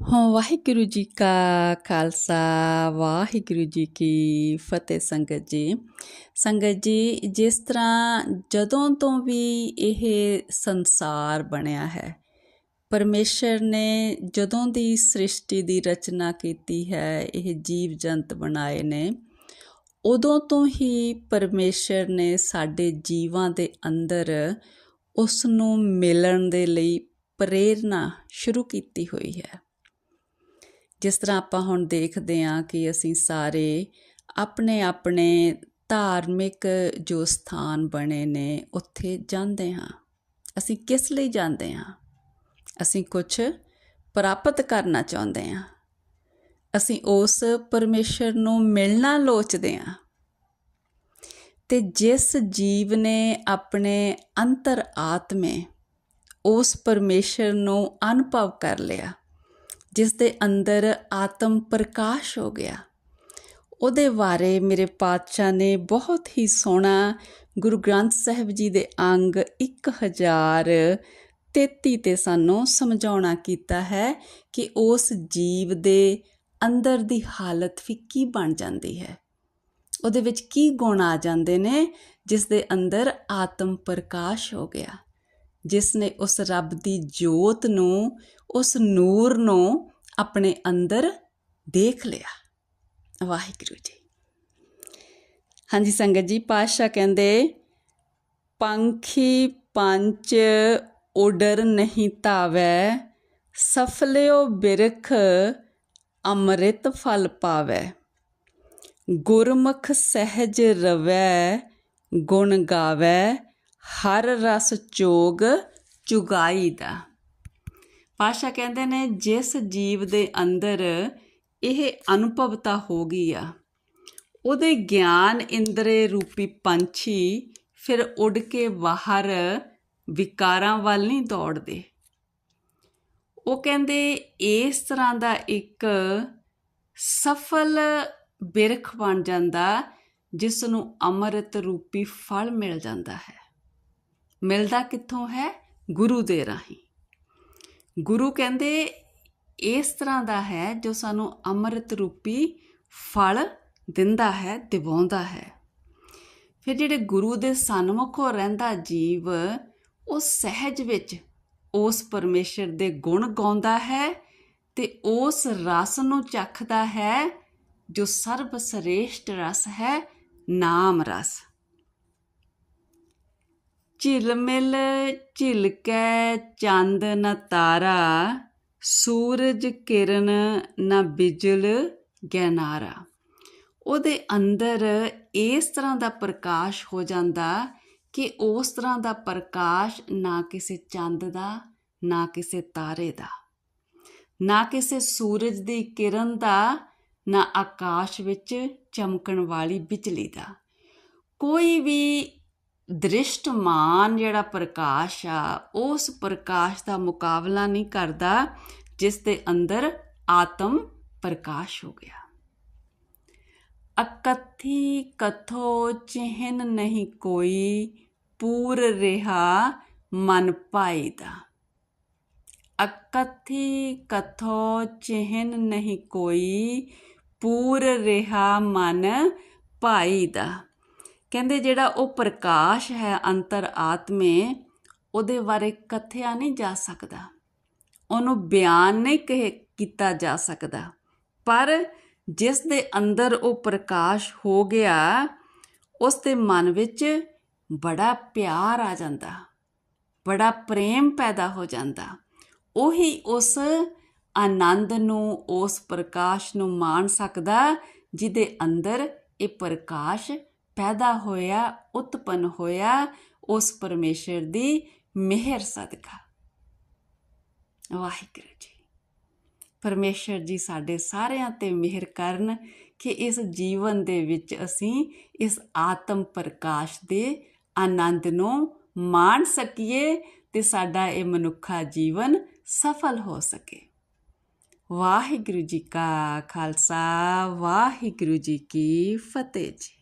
ਹਾਂ ਵਾਹਿਗੁਰੂ ਜੀ ਕਾ ਖਾਲਸਾ ਵਾਹਿਗੁਰੂ ਜੀ ਕੀ ਫਤਿਹ ਸੰਗਤ ਜੀ ਸੰਗਤ ਜੀ ਜਿਸ ਤਰ੍ਹਾਂ ਜਦੋਂ ਤੋਂ ਵੀ ਇਹ ਸੰਸਾਰ ਬਣਿਆ ਹੈ ਪਰਮੇਸ਼ਰ ਨੇ ਜਦੋਂ ਦੀ ਸ੍ਰਿਸ਼ਟੀ ਦੀ ਰਚਨਾ ਕੀਤੀ ਹੈ ਇਹ ਜੀਵ ਜੰਤ ਬਣਾਏ ਨੇ ਉਦੋਂ ਤੋਂ ਹੀ ਪਰਮੇਸ਼ਰ ਨੇ ਸਾਡੇ ਜੀਵਾਂ ਦੇ ਅੰਦਰ ਉਸ ਨੂੰ ਮਿਲਣ ਦੇ ਲਈ ਪ੍ਰੇਰਣਾ ਸ਼ੁਰੂ ਕੀਤੀ ਹੋਈ ਹੈ ਜਿਸ ਤਰ੍ਹਾਂ ਆਪਾਂ ਹੁਣ ਦੇਖਦੇ ਹਾਂ ਕਿ ਅਸੀਂ ਸਾਰੇ ਆਪਣੇ ਆਪਣੇ ਧਾਰਮਿਕ ਜੋ ਸਥਾਨ ਬਣੇ ਨੇ, ਉੱਥੇ ਜਾਂਦੇ ਹਾਂ। ਅਸੀਂ ਕਿਸ ਲਈ ਜਾਂਦੇ ਹਾਂ? ਅਸੀਂ ਕੁਝ ਪ੍ਰਾਪਤ ਕਰਨਾ ਚਾਹੁੰਦੇ ਹਾਂ। ਅਸੀਂ ਉਸ ਪਰਮੇਸ਼ਰ ਨੂੰ ਮਿਲਣਾ ਲੋਚਦੇ ਹਾਂ। ਤੇ ਜਿਸ ਜੀਵ ਨੇ ਆਪਣੇ ਅੰਤਰ ਆਤਮੇ ਉਸ ਪਰਮੇਸ਼ਰ ਨੂੰ ਅਨੁਭਵ ਕਰ ਲਿਆ ਜਿਸ ਦੇ ਅੰਦਰ ਆਤਮ ਪ੍ਰਕਾਸ਼ ਹੋ ਗਿਆ। ਉਹਦੇ ਬਾਰੇ ਮੇਰੇ ਪਾਤਸ਼ਾਹ ਨੇ ਬਹੁਤ ਹੀ ਸੋਹਣਾ ਗੁਰੂ ਗ੍ਰੰਥ ਸਾਹਿਬ ਜੀ ਦੇ ਅੰਗ 1033 ਤੇ ਸਾਨੂੰ ਸਮਝਾਉਣਾ ਕੀਤਾ ਹੈ ਕਿ ਉਸ ਜੀਵ ਦੇ ਅੰਦਰ ਦੀ ਹਾਲਤ ਵੀ ਕੀ ਬਣ ਜਾਂਦੀ ਹੈ। ਉਹਦੇ ਵਿੱਚ ਕੀ ਗੁਣ ਆ ਜਾਂਦੇ ਨੇ, ਜਿਸ ਦੇ ਅੰਦਰ ਆਤਮ ਪ੍ਰਕਾਸ਼ ਹੋ ਗਿਆ। ਜਿਸ ਨੇ ਉਸ ਰੱਬ ਦੀ ਜੋਤ ਨੂੰ ਉਸ ਨੂਰ ਨੂੰ ਆਪਣੇ ਅੰਦਰ ਦੇਖ ਲਿਆ। ਵਾਹਿਗੁਰੂ ਜੀ। ਹਾਂਜੀ ਸੰਗਤ ਜੀ ਪਾਸ਼ਾ ਕਹਿੰਦੇ, ਪੰਖੀ ਪੰਚ ਉਡਰ ਨਹੀਂ ਤਾਵੈ ਸਫਲਿਓ ਬਿਰਖ ਅੰਮ੍ਰਿਤ ਫਲ ਪਾਵੈ। ਗੁਰਮੁਖ ਸਹਿਜ ਰਵੈ, ਗੁਣ ਗਾਵੈ, ਹਰ ਰਸ ਚੋਗ ਚੁਗਾਈ ਦਾ ਪਾਸ਼ਾ ਕਹਿੰਦੇ ਨੇ, ਜਿਸ ਜੀਵ ਦੇ ਅੰਦਰ ਇਹ ਅਨੁਭਵਤਾ ਹੋ ਗਈ ਆ, ਉਹਦੇ ਗਿਆਨ ਇੰਦਰੇ ਰੂਪੀ ਪੰਛੀ ਫਿਰ ਉੱਡ ਕੇ ਬਾਹਰ ਵਿਕਾਰਾਂ ਵੱਲ ਨਹੀਂ ਦੌੜਦੇ। ਉਹ ਕਹਿੰਦੇ, ਇਸ ਤਰ੍ਹਾਂ ਦਾ ਇੱਕ ਸਫਲ ਬਿਰਖ ਬਣ ਜਾਂਦਾ ਜਿਸ ਨੂੰ ਅੰਮ੍ਰਿਤ ਰੂਪੀ ਫਲ ਮਿਲ ਜਾਂਦਾ ਹੈ। ਮਿਲਦਾ ਕਿੱਥੋਂ ਹੈ? ਗੁਰੂ ਦੇ ਰਾਹੀਂ। ਗੁਰੂ ਕਹਿੰਦੇ ਇਸ ਤਰ੍ਹਾਂ ਦਾ ਹੈ ਜੋ ਸਾਨੂੰ ਅੰਮ੍ਰਿਤ ਰੂਪੀ ਫਲ ਦਿੰਦਾ ਹੈ, ਦਿਵਾਉਂਦਾ ਹੈ। ਫਿਰ ਜਿਹੜੇ ਗੁਰੂ ਦੇ ਸਨਮੁਖੋਂ ਰਹਿੰਦਾ ਜੀਵ, ਉਹ ਸਹਿਜ ਵਿੱਚ ਉਸ ਪਰਮੇਸ਼ਰ ਦੇ ਗੁਣ ਗਾਉਂਦਾ ਹੈ ਤੇ ਉਸ ਰਸ ਨੂੰ ਚੱਖਦਾ ਹੈ ਜੋ ਸਰਬ ਸ੍ਰੇਸ਼ਟ ਰਸ ਹੈ, ਨਾਮ ਰਸ। ਝਿਲਮਿਲ ਝਿਲਕੈ ਚੰਦ ਨ ਤਾਰਾ, ਸੂਰਜ ਕਿਰਨ ਨ ਬਿਜਲ ਗਿਆਨਾਰਾ ਉਹਦੇ ਅੰਦਰ ਇਸ ਤਰ੍ਹਾਂ ਦਾ ਪ੍ਰਕਾਸ਼ ਹੋ ਜਾਂਦਾ ਕਿ ਉਸ ਤਰ੍ਹਾਂ ਦਾ ਪ੍ਰਕਾਸ਼ ਨਾ ਕਿਸੇ ਚੰਦ ਦਾ, ਨਾ ਕਿਸੇ ਤਾਰੇ ਦਾ। ਨਾ ਕਿਸੇ ਸੂਰਜ ਦੀ ਕਿਰਨ ਦਾ, ਨਾ ਆਕਾਸ਼ ਵਿੱਚ ਚਮਕਣ ਵਾਲੀ ਬਿਜਲੀ ਦਾ। ਕੋਈ ਵੀ ਦ੍ਰਿਸ਼ਟਮਾਨ ਜਿਹੜਾ ਪ੍ਰਕਾਸ਼ ਆ, ਉਸ ਪ੍ਰਕਾਸ਼ ਦਾ ਮੁਕਾਬਲਾ ਨਹੀਂ ਕਰਦਾ, ਜਿਸ ਦੇ ਅੰਦਰ ਆਤਮ ਪ੍ਰਕਾਸ਼ ਹੋ ਗਿਆ। ਅਕਥੀ ਕਥੋ ਚਿਹਨ ਨਹੀਂ ਕੋਈ, ਪੂਰ ਰਿਹਾ ਮਨ ਪਾਈ ਦਾ ਅਕਥੀ ਕਥੋ ਚਿਹਨ ਨਹੀਂ ਕੋਈ, ਪੂਰ ਰਿਹਾ ਮਨ ਭਾਈ ਦਾ ਕਹਿੰਦੇ ਜਿਹੜਾ ਉਹ ਪ੍ਰਕਾਸ਼ ਹੈ ਅੰਤਰ ਆਤਮੇ, ਉਹਦੇ ਬਾਰੇ ਕਥਿਆ ਨਹੀਂ ਜਾ ਸਕਦਾ। ਉਹਨੂੰ ਬਿਆਨ ਨਹੀਂ ਕਹੇ ਕੀਤਾ ਜਾ ਸਕਦਾ। ਪਰ ਜਿਸ ਦੇ ਅੰਦਰ ਉਹ ਪ੍ਰਕਾਸ਼ ਹੋ ਗਿਆ ਉਸ ਦੇ ਮਨ ਵਿੱਚ ਬੜਾ ਪਿਆਰ ਆ ਜਾਂਦਾ। ਬੜਾ ਪ੍ਰੇਮ ਪੈਦਾ ਹੋ ਜਾਂਦਾ। ਉਹੀ ਉਸ ਆਨੰਦ ਨੂੰ, ਉਸ ਪ੍ਰਕਾਸ਼ ਨੂੰ ਮਾਣ ਸਕਦਾ, ਜਿਹਦੇ ਅੰਦਰ ਇਹ ਪ੍ਰਕਾਸ਼ ਪੈਦਾ ਹੋਇਆ, ਉਤਪਨ ਹੋਇਆ, ਉਸ ਪਰਮੇਸ਼ਰ ਦੀ ਮਿਹਰ ਸਦਕਾ। ਵਾਹਿਗੁਰੂ ਜੀ। ਪਰਮੇਸ਼ਰ ਜੀ ਸਾਡੇ ਸਾਰਿਆਂ ਤੇ ਮਿਹਰ ਕਰਨ ਕਿ ਇਸ ਜੀਵਨ ਦੇ ਵਿੱਚ ਅਸੀਂ ਇਸ ਆਤਮ ਪ੍ਰਕਾਸ਼ ਦੇ ਆਨੰਦ ਨੂੰ ਮਾਣ ਸਕੀਏ ਤੇ ਸਾਡਾ ਇਹ ਮਨੁੱਖਾ ਜੀਵਨ ਸਫਲ ਹੋ ਸਕੇ। ਵਾਹਿਗੁਰੂ ਜੀ ਕਾ ਖਾਲਸਾ, ਵਾਹਿਗੁਰੂ ਜੀ ਕੀ ਫਤਿਹ ਜੀ।